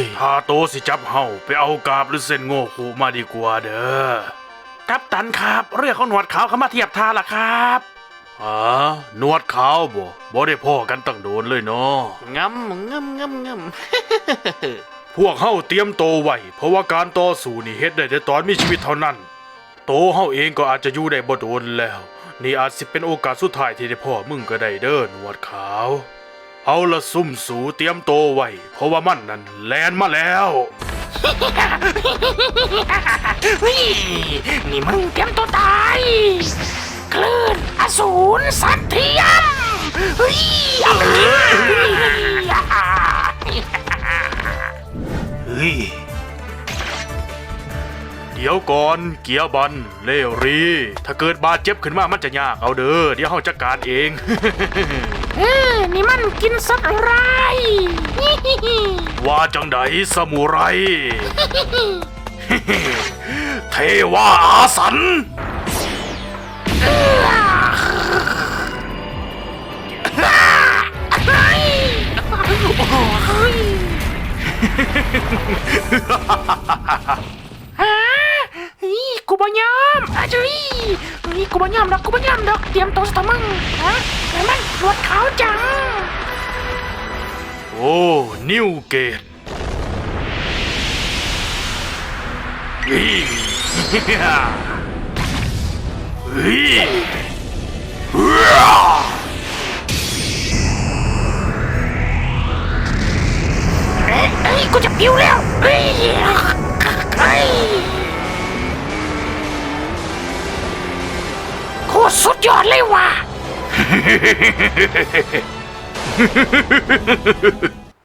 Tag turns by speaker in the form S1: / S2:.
S1: ยถ้าโตสิจับเฮาไปเอากาบหรือเส้นโง่คูมาดีกว่าเด้อกัปตันครับ เรื่องของหนวดขาวเขามาเทียบท่าล่ะครับอ๋อหนวดขาวบ่บ่ได้พ่อกันตั้งโดนเลยเนาะ
S2: งำงำงำงำ
S1: พวกเฮาเตรียมโตวไว้เพราะว่าการต่อสู้นี่เฮ็ดได้แต่ตอนมีชีวิตเท่านั้น โตเฮาเองก็อาจจะอยู่ได้บ่โดนแล้ว นี่อาจสิเป็นโอกาสสุดท้ายที่ได้พ่อมึงก็ได้เด้อหนวดขาว เอาละซุ่มสูเตรียมโตไว้เพราะว่ามันนั่นแลนมาแล้ว
S2: เฮ้ยนี่มึงเตรียมตัวตายคลื่นอสูรสัตว์เทียมเฮ้ยเอาไปเลย
S1: เฮ้ย เดี๋ยวก่อนเกียร์บันเลวรี ถ้าเกิดบาดเจ็บขึ้นมามันจะยากเอาเด้อเดี๋ยวเฮาจัดการเอง
S2: เออนี่มันกินสัตว์อะไร
S1: ว่าจังไดสมุไร เทวาอาสัน
S2: เฮ้ยเฮ้ยฮะเฮ้ย กูบ่ยอมอาจุยเฮ้ยกูบ่ยอมดอกกูบ่ยอมดอกเตรียมตัวสตอมึงฮะไอ้มันรวดขาวจัง
S1: โอ้ นิวเกตเฮ้ยเฮ้ยเฮ้ย
S2: เอ้ยเอ้ยกูจะปิ้วแล้วเอ้ย ตรสุดยอดเลยว่ะ